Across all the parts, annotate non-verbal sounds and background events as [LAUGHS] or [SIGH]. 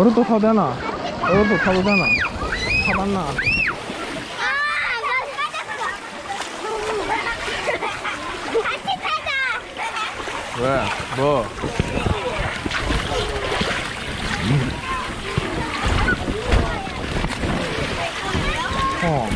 어른도 타도 되나? 어른도 타도 되나? 타봤나? 아, 같이 타자. 왜? 뭐? 어.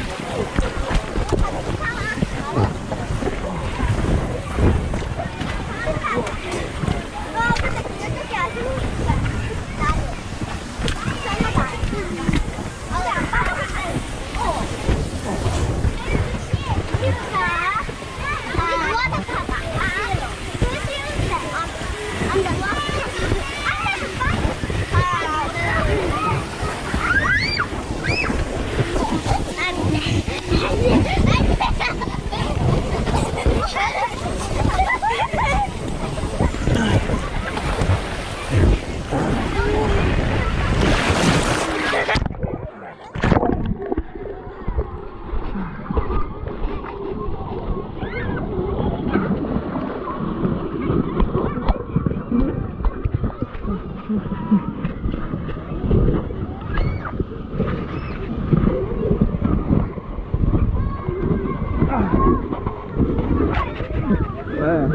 왜?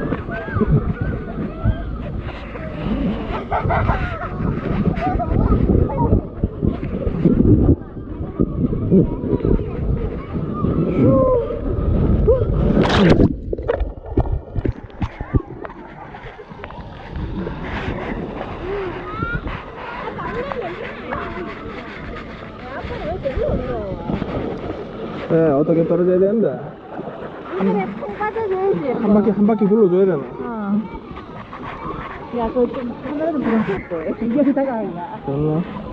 왜? 어떻게 떨어져야 되는데? 빠져줘야지. 한 바퀴 한 바퀴 굴러줘야 되나? 어. 야, 그거 좀 카메라 좀 보여줄게. 이겨다가 이거. 됐나? 나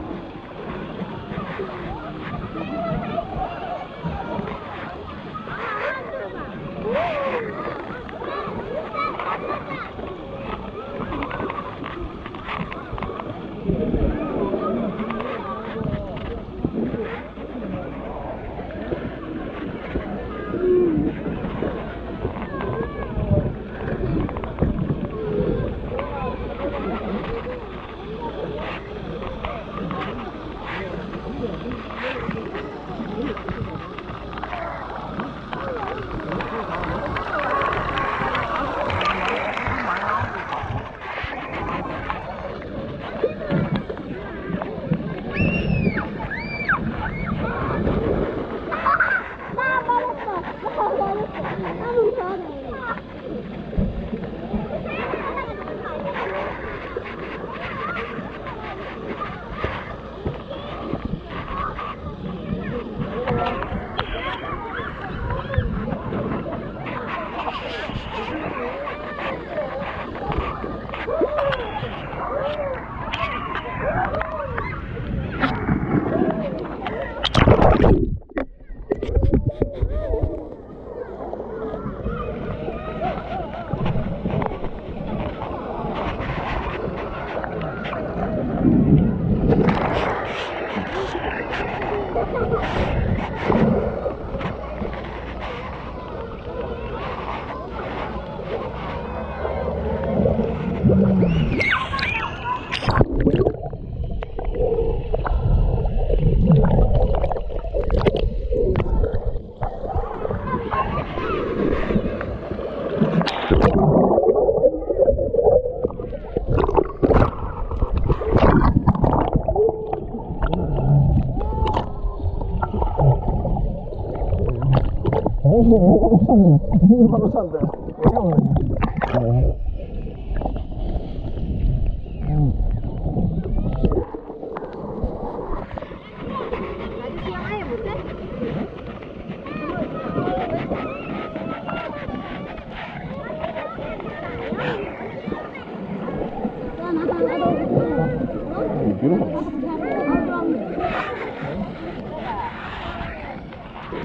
이거 바로 산대.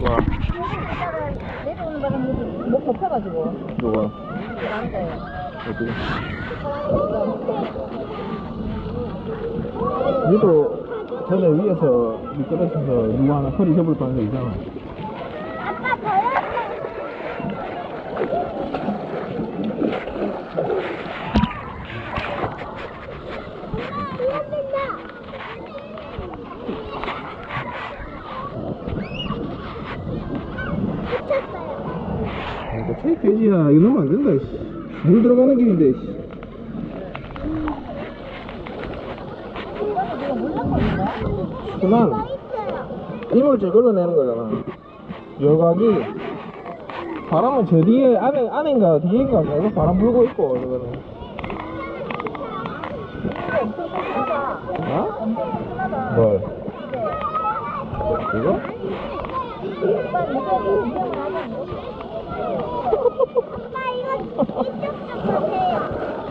와, 내려오는 바람에 목 덮여가지고. 누가? 나한테. 어떻게? 니도 전에 위에서 미끄러져서 누구 하나 허리 접을 거 있잖아. 돼지야 이거 넣으면 안 된다 씨. 물 들어가는 길인데 씨. 그만 이물 질 걸러내는 거잖아 여각이 바람은 저 뒤에 안에 안인가 뒤인가 계속 바람 불고 있고 이거는 어? 뭘? 이거?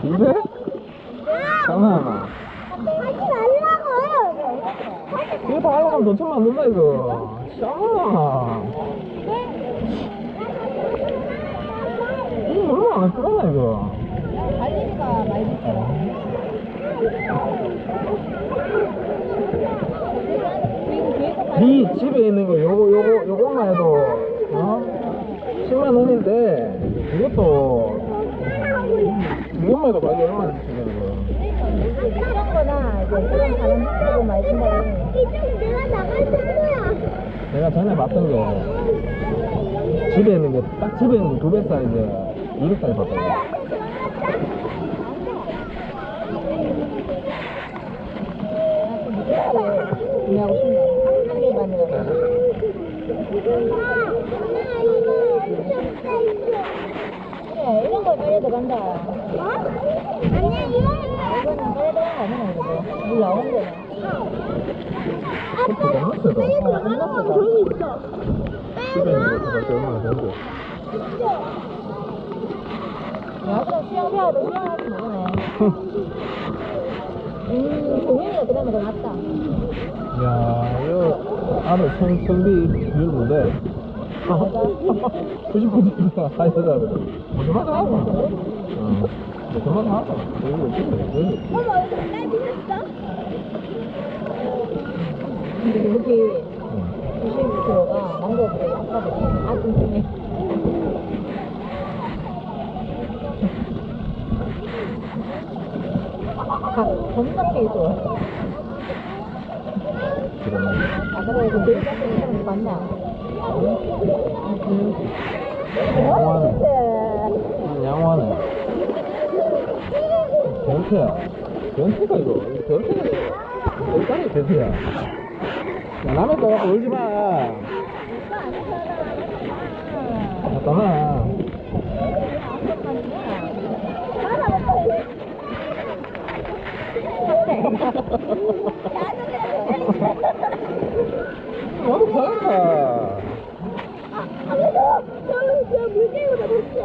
이래? 장난하나? 이거 다 하려면 돈 천만 든다 이거 짱나 이거 얼마 안 들어나 이거 많이 비싸. 네 집에 있는 거 요거 요거 요것만 해도 어? 10만 원인데 이것도 이것만 해도 가격이 얼마나 비싸냐 이거 이런 거나 이제 그런 사람 많이 쓴다고. 내가 나갈 정도야. 내가 전에 봤던 게 집에 있는 게딱 집에 있는 두 배 사이즈 200짜리 봤거든 구매하고 싶네. 한 개만이라도. 그래, 이런 거 빨리 들어간다. 이거는 빨리 들어간 거 아니야. 물 나오는 너무 세다 빨리 들어가는 건 저기 있어. 거 얼마나 되는데 야, 그럼 수영해야도 수영하지 모르네. 음, 공연이가 그러면 더 낫다. 야 이거 안에 성, 성비 비율인데 99점 하여자들 뭐좀하다 하고 어 뭐좀하다 하고 여기 어떻게 어머, 이거 날 빌렸어? 근데 여기 응. 90kg가 망고보다 약하거든. 아, 좀 중에. 각 점점이 좋아. 아, 그 같은 사람 맞냐? 네. 양호하네. 변태야. 변태가 이거. 변태가 이거. 변태야? 야 남의 거 울지마. 잠깐만 너무 잘한다 저는 저 물개고 잡았어.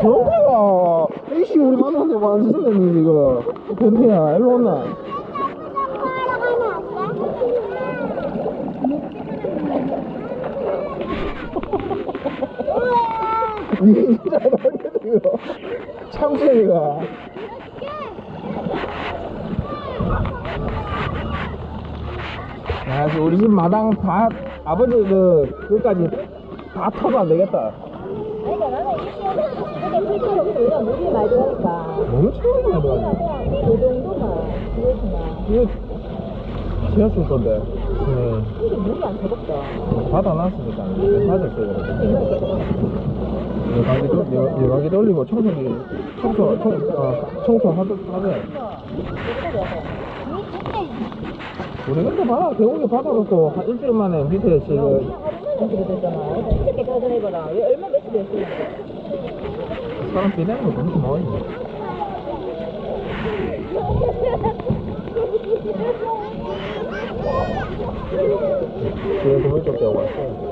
변태가 이씨 우리 만나서 뭐 완전 생겼니 이거 변태야 일로 온나 나겠다 이거 참새가 야 우리 집 마당 다 아버지 그 그까지 다 터도 안 되겠다 그러니까 나는 이 시험에 이게 우리가 물이 많이 들어가니까 너무 나더라고 그냥 그 정도만 그렇구나. 이거 지하철 건데 네. 근데 물이 안 차갑다. 받아놨으니까 이거 이렇게 여가기 돌 여- 여가기 돌리고 청소기 청소 청 어, 청소 하듯 하네 우리 근데 봐 대공이 받아놓고 한 일주일 만에 밑에 지금 이렇게 됐잖아. 떠들어봐라. 왜 얼마 며칠 됐어? 사람 비내는 거 너무 고마워요 [LAUGHS] 그래서 물쪽 대고 왔어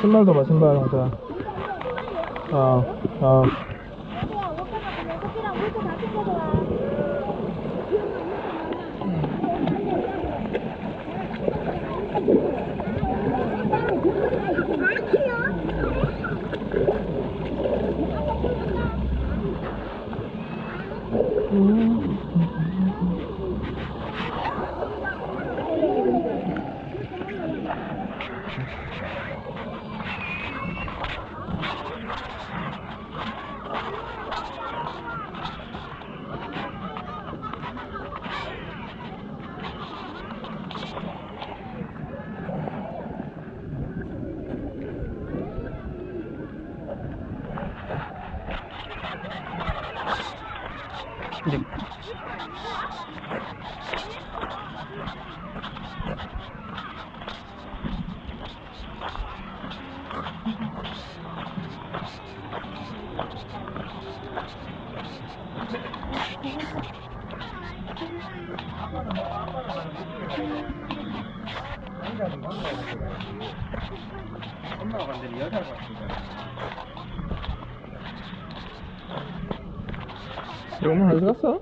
신발도 봐 신발 어, 어. ừ. 이제 엄마가 반대로 여자를 봤습니다. 마 화장실 갔어?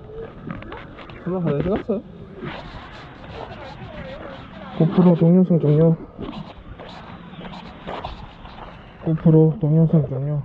엄마 화장실 갔어? 고프로 동영상 종료 고프로 동영상 종료